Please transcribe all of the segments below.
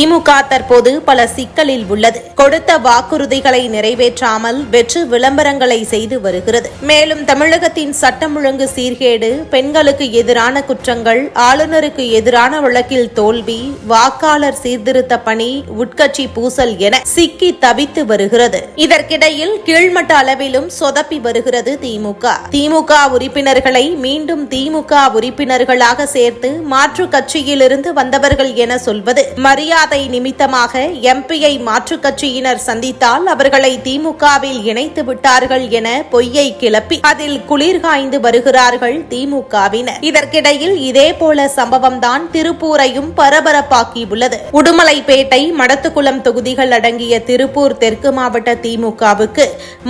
திமுக தற்போது பல சிக்கலில் உள்ளது. கொடுத்த வாக்குறுதிகளை நிறைவேற்றாமல் வெற்று விளம்பரங்களை செய்து வருகிறது. மேலும் தமிழகத்தின் சட்டம் ஒழுங்கு சீர்கேடு பெண்களுக்கு எதிரான குற்றங்கள் ஆளுநருக்கு எதிரான வழக்கில் தோல்வி வாக்காளர் சீர்திருத்த பணி உட்கட்சி பூசல் என சிக்கி தவித்து வருகிறது. இதற்கிடையில் கீழ்மட்ட அளவிலும் சொதப்பி வருகிறது திமுக. திமுக உறுப்பினர்களை மீண்டும் திமுக உறுப்பினர்களாக சேர்த்து மாற்று கட்சியிலிருந்து வந்தவர்கள் என சொல்வது மரியாதை மரியாதை நிமித்தமாக எம்பியை மாற்றுக் கட்சியினர் சந்தித்தால் அவர்களை திமுகவில் இணைத்து விட்டார்கள் என பொய்யை கிளப்பி அதில் குளிர் காய்ந்து வருகிறார்கள் திமுகவினர். இதற்கிடையில் இதேபோல சம்பவம்தான் திருப்பூரையும் பரபரப்பாக்கியுள்ளது. உடுமலைப்பேட்டை மடத்துக்குளம் தொகுதிகள் அடங்கிய திருப்பூர் தெற்கு மாவட்ட திமுகவுக்கு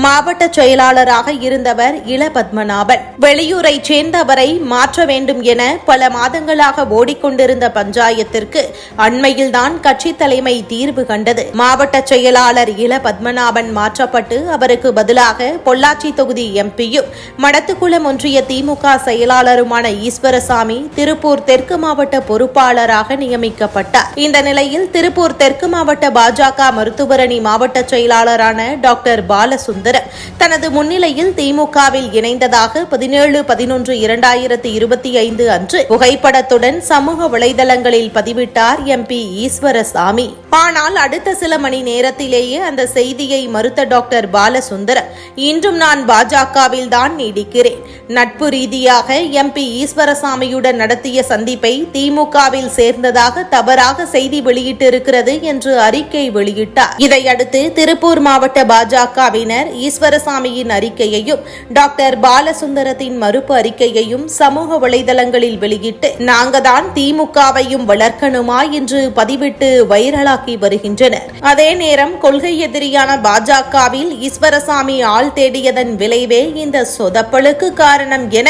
மாவட்ட செயலாளராக இருந்தவர் இள பத்மநாபன் வெளியூரை சேர்ந்தவரை மாற்ற வேண்டும் என பல மாதங்களாக ஓடிக்கொண்டிருந்த பஞ்சாயத்திற்கு அண்மையில்தான் கட்சி தலைமை தீர்வு கண்டது. மாவட்ட செயலாளர் இள பத்மநாபன் மாற்றப்பட்டு அவருக்கு பதிலாக பொள்ளாச்சி தொகுதி எம்பியும் மடத்துக்குளம் ஒன்றிய திமுக செயலாளருமான ஈஸ்வரசாமி திருப்பூர் தெற்கு மாவட்ட பொறுப்பாளராக நியமிக்கப்பட்டார். இந்த நிலையில் திருப்பூர் தெற்கு மாவட்ட பாஜக மருத்துவரணி மாவட்ட செயலாளரான டாக்டர் பாலசுந்தரம் தனது முன்னிலையில் திமுகவில் இணைந்ததாக பதினேழு பதினொன்று இரண்டாயிரத்தி இருபத்தி ஐந்து அன்று புகைப்படத்துடன் சமூக வலைதளங்களில் பதிவிட்டார் எம்பி ஈஸ்வர ஈஸ்வரசாமி ஆனால் அடுத்த சில மணி நேரத்திலேயே அந்த செய்தியை மறுத்த டாக்டர் பாலசுந்தரம் இன்றும் நான் பாஜகவில் தான் நீடிக்கிறேன். நட்பு ரீதியாக எம்பி ஈஸ்வரசாமியுடன் நடத்திய சந்திப்பை திமுகவில் சேர்ந்ததாக தவறாக செய்தி வெளியிட்டிருக்கிறது என்று அறிக்கை வெளியிட்டார். இதையடுத்து திருப்பூர் மாவட்ட பாஜகவினர் ஈஸ்வரசாமியின் அறிக்கையையும் டாக்டர் பாலசுந்தரத்தின் மறுப்பு அறிக்கையையும் சமூக வலைதளங்களில் வெளியிட்டு நாங்க தான் திமுகவையும் வளர்க்கணுமா? என்று பதிவிட்டு வைரலாக்கி வருகின்றனர். அதே நேரம் கொள்கை எதிரியான பாஜகவில் ஈஸ்வரசாமி ஆள் தேடியதன் விளைவே இந்த சொதப்பலுக்கு காரணம் என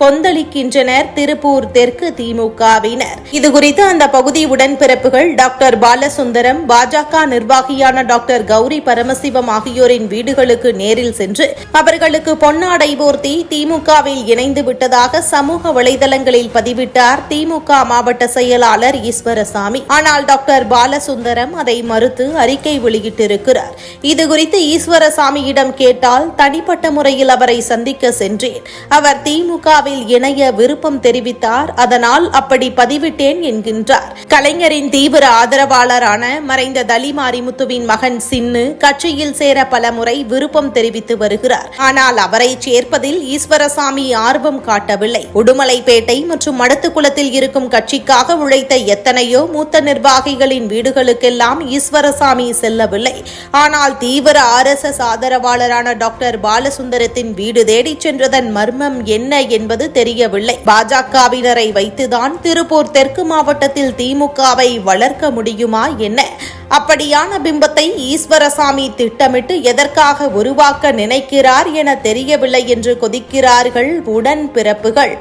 கொந்தளிக்கின்றனர் திருப்பூர் தெற்கு திமுகவினர். இதுகுறித்து அந்த பகுதி உடன்பிறப்புகள் டாக்டர் பாலசுந்தரம் பாஜக நிர்வாகியான டாக்டர் கௌரி பரமசிவம் ஆகியோரின் வீடுகளுக்கு நேரில் சென்று அவர்களுக்கு பொன்னாடை போர்த்தி திமுகவில் இணைந்து விட்டதாக சமூக வலைதளங்களில் பதிவிட்டார் திமுக மாவட்ட செயலாளர் ஈஸ்வரசாமி. ஆனால் டாக்டர் டாக்டர் பாலசுந்தரம் அதை மறுத்து அறிக்கை வெளியிட்டிருக்கிறார். இதுகுறித்து ஈஸ்வரசாமியிடம் கேட்டால் தனிப்பட்ட முறையில் அவரை சந்திக்க சென்றேன். அவர் திமுகவில் இணைய விருப்பம் தெரிவித்தார். அதனால் அப்படி பதிவிட்டேன் என்கின்றார். கலைஞரின் தீவிர ஆதரவாளரான மறைந்த தலி மாரிமுத்துவின் மகன் சின்னு கட்சியில் சேர பல முறை விருப்பம் தெரிவித்து வருகிறார். ஆனால் அவரை சேர்ப்பதில் ஈஸ்வரசாமி ஆர்வம் காட்டவில்லை. உடுமலைப்பேட்டை மற்றும் மடத்துக்குளத்தில் இருக்கும் கட்சிக்காக உழைத்த எத்தனையோ மூத்த நிர்வாகிகள் நிர்வாகிகளின் வீடுகளுக்கெல்லாம் ஈஸ்வரசாமி செல்லவில்லை. ஆனால் தீவிர ஆர் எஸ் எஸ் ஆதரவாளரான டாக்டர் பாலசுந்தரத்தின் வீடு தேடிச் சென்றதன் மர்மம் என்ன என்பது தெரியவில்லை. பாஜகவினரை வைத்துதான் திருப்பூர் தெற்கு மாவட்டத்தில் திமுகவை வளர்க்க முடியுமா என்ன? அப்படியான பிம்பத்தை ஈஸ்வரசாமி திட்டமிட்டு எதற்காக உருவாக்க நினைக்கிறார் என தெரியவில்லை என்று கொதிக்கிறார்கள் உடன் பிறப்புகள்.